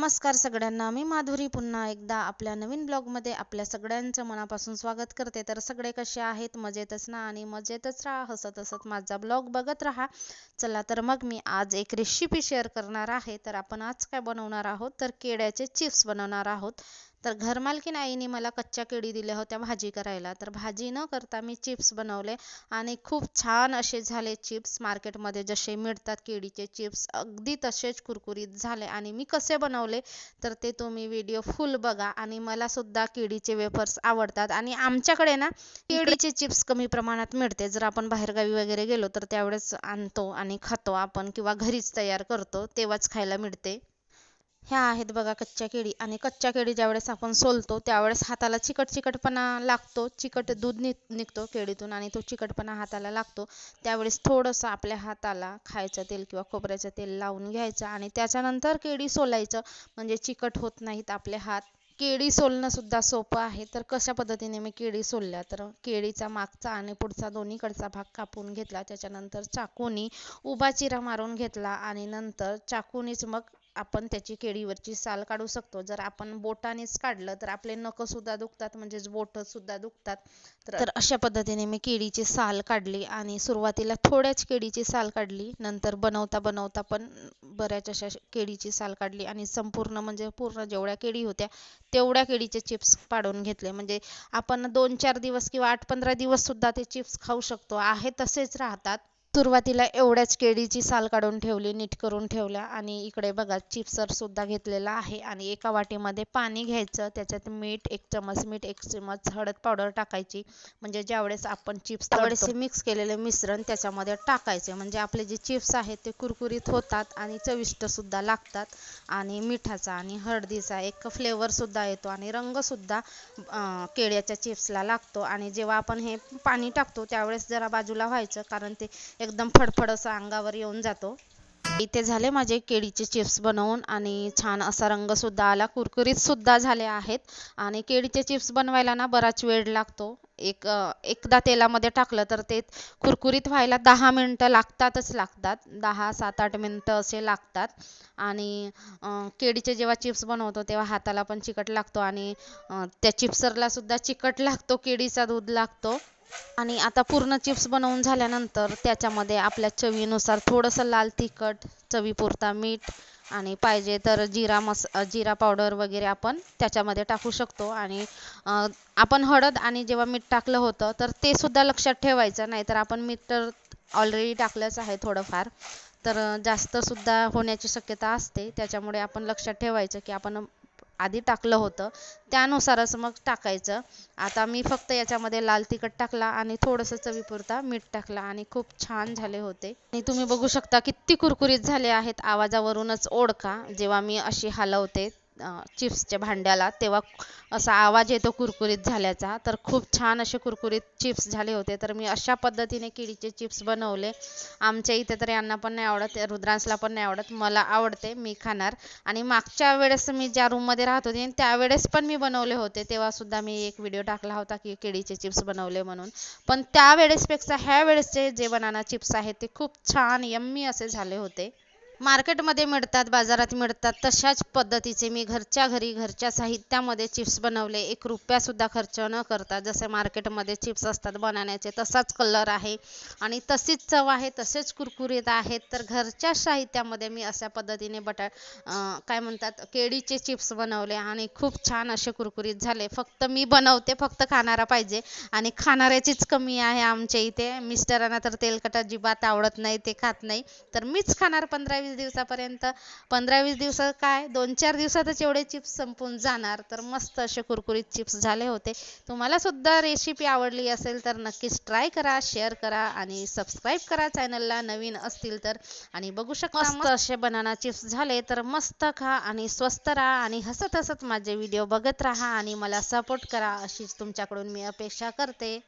नमस्कार सगळ्यांना. मी माधुरी पुन्हा एकदा आपल्या नवीन ब्लॉगमध्ये आपल्या सगळ्यांचं मनापासून स्वागत करते. तर सगळे कसे आहेत? मजेतच ना? आणि मजेतच राहा हसत हसत माझा ब्लॉग बघत राहा. चला तर मग मी आज एक रेसिपी शेअर करणार आहे. तर आपण आज काय बनवणार आहोत? तर केळ्याचे चिप्स बनवणार आहोत. तर घरमालकीन आईने मला कच्च्या केळी दिल्या होत्या भाजी करायला. तर भाजी न करता मी चिप्स बनवले आणि खूप छान असे झाले चिप्स मार्केटमध्ये. जसे मिळतात केळीचे चिप्स अगदी तसेच कुरकुरीत झाले आणि मी कसे बनवले तर ते तुम्ही व्हिडिओ फुल बघा आणि मला सुद्धा केळीचे वेफर्स आवडतात. आणि आमच्याकडे ना केळीचे चिप्स कमी प्रमाणात मिळते. जर आपण बाहेरगावी वगैरे गेलो तर त्यावेळेस आणतो आणि खातो आपण किंवा घरीच तयार करतो तेव्हाच खायला मिळते. ह्या आहेत बघा कच्च्या केळी. आणि कच्च्या केळी ज्यावेळेस आपण सोलतो त्यावेळेस हाताला चिकट चिकटपणा लागतो. चिकट दूध नि निघतो केळीतून आणि तो चिकटपणा हाताला लागतो. त्यावेळेस थोडंसं आपल्या हाताला खायचं तेल किंवा खोबऱ्याचं तेल लावून घ्यायचं आणि त्याच्यानंतर केळी सोलायचं. म्हणजे चिकट होत नाहीत आपले हात. केळी सोलणं सुद्धा सोपं आहे. तर कशा पद्धतीने मी केळी सोलल्या? तर केळीचा मागचा आणि पुढचा दोन्हीकडचा भाग कापून घेतला. त्याच्यानंतर चाकूनी उभा चिरा मारून घेतला आणि नंतर चाकूनीच मग आपण त्याची केळीवरची साल काढू शकतो. जर आपण बोटानेच काढलं तर आपले नख सुद्धा दुखतात म्हणजेच बोट सुद्धा दुखतात. तर अशा पद्धतीने मी केळीची साल काढली आणि सुरुवातीला थोड्याच केळीची साल काढली नंतर बनवता बनवता पण बऱ्याच अशा केळीची साल काढली आणि संपूर्ण म्हणजे पूर्ण जेवढ्या केळी होत्या तेवढ्या केळीचे चिप्स पाडून घेतले. म्हणजे आपण दोन चार दिवस किंवा आठ पंधरा दिवस सुद्धा ते चिप्स खाऊ शकतो. आहे तसेच राहतात. सुरुवातीला एवढ्याच केळीची साल काढून ठेवली नीट करून ठेवल्या आणि इकडे बघा चिप्सर सुद्धा घेतलेला आहे आणि एका वाटीमध्ये पाणी घ्यायचं त्याच्यात मीठ एक चमच मीठ एक चमच हळद पावडर टाकायची म्हणजे ज्यावेळेस आपण चिप्स त्यावेळेस मिक्स केलेले मिश्रण त्याच्यामध्ये टाकायचे म्हणजे आपले जे चिप्स आहेत ते कुरकुरीत होतात आणि चविष्ट सुद्धा लागतात आणि मिठाचा आणि हळदीचा एक फ्लेवर सुद्धा येतो आणि रंग सुद्धा केळ्याच्या चिप्सला लागतो आणि जेव्हा आपण हे पाणी टाकतो त्यावेळेस जरा बाजूला व्हायचं कारण ते एकदम फडफड असा अंगावर येऊन जातो. इथे झाले माझे केळीचे चिप्स बनवून आणि छान असा रंगसुद्धा आला. कुरकुरीतसुद्धा झाले आहेत. आणि केळीचे चिप्स बनवायला ना बराच वेळ लागतो. एक एकदा तेलामध्ये टाकलं तर ते कुरकुरीत व्हायला दहा मिनटं लागतातच लागतात. दहा सात आठ मिनटं असे लागतात. आणि केळीचे जेव्हा चिप्स बनवतो तेव्हा हाताला पण चिकट लागतो आणि त्या चिप्सरलासुद्धा चिकट लागतो केळीचा दूध लागतो. आणि आता पूर्ण चिप्स बनवून झाल्यानंतर त्याच्यामध्ये आपल्या चवीनुसार थोडंसं लाल तिखट चवीपुरता मीठ आणि पाहिजे तर जिरा मस जिरा पावडर वगैरे आपण त्याच्यामध्ये टाकू शकतो. आणि आपण हळद आणि जेव्हा मीठ टाकलं होतं तर ते सुद्धा लक्षात ठेवायचं नाहीतर आपण मीठ तर ऑलरेडी टाकलंच आहे थोडंफार. तर जास्त सुद्धा होण्याची शक्यता असते. त्याच्यामुळे आपण लक्षात ठेवायचं की आपण आधी टाकलं होतं. त्यानुसारच मग टाकायचं. आता मी फक्त याच्यामध्ये लाल तिखट टाकला आणि थोडंसं चवीपुरता मीठ टाकला आणि खूप छान झाले होते. आणि तुम्ही बघू शकता किती कुरकुरीत झाले आहेत. आवाजावरूनच ओळखा. जेव्हा मी अशी हलवते चिप्सच्या भांड्याला तेव्हा असा आवाज येतो कुरकुरीत झाल्याचा. तर खूप छान असे कुरकुरीत चिप्स झाले होते. तर मी अशा पद्धतीने केळीचे चिप्स बनवले. आमच्या इथे तर यांना पण नाही आवडत रुद्रांसला पण नाही आवडत. मला आवडते मी खाणार. आणि मागच्या वेळेस मी ज्या रूममध्ये राहत होते त्यावेळेस पण मी बनवले होते. तेव्हासुद्धा मी एक व्हिडिओ टाकला होता की केळीचे चिप्स बनवले म्हणून. पण त्यावेळेसपेक्षा ह्या वेळेसचे जे बनाना चिप्स आहेत ते खूप छान यम्मी असे झाले होते. मार्केटमध्ये मिळतात बाजारात मिळतात तशाच पद्धतीचे मी घरच्या घरी घरच्या साहित्यामध्ये चिप्स बनवले. एक रुपयासुद्धा खर्च न करता जसे मार्केटमध्ये चिप्स असतात बनवण्याचे तसाच कलर आहे आणि तशीच चव आहे तसेच कुरकुरीत आहेत तर घरच्या साहित्यामध्ये मी अशा पद्धतीने बटा काय म्हणतात केळीचे चिप्स बनवले आणि खूप छान असे कुरकुरीत झाले. फक्त मी बनवते फक्त खाणारा पाहिजे आणि खाणाऱ्याचीच कमी आहे आमच्या इथे. मिस्टरांना तर तेलकट अजिबात आवडत नाही ते खात नाही. तर मीच खाणार पंधरा वीस दिवसापर्यंत पंधरा वीस दिवस काय दोन चार दिवसातच एवढे चिप्स संपून जाणार. तर मस्त असे कुरकुरीत चिप्स झाले होते. तुम्हाला सुद्धा रेसिपी आवडली असेल तर नक्कीच ट्राय करा शेअर करा आणि सबस्क्राईब करा चॅनलला नवीन असतील तर. आणि बघू शकता मस्त असे बनाना चिप्स झाले तर मस्त खा आणि स्वस्त राहा आणि हसत हसत माझे व्हिडिओ बघत राहा आणि मला सपोर्ट करा अशीच तुमच्याकडून मी अपेक्षा करते.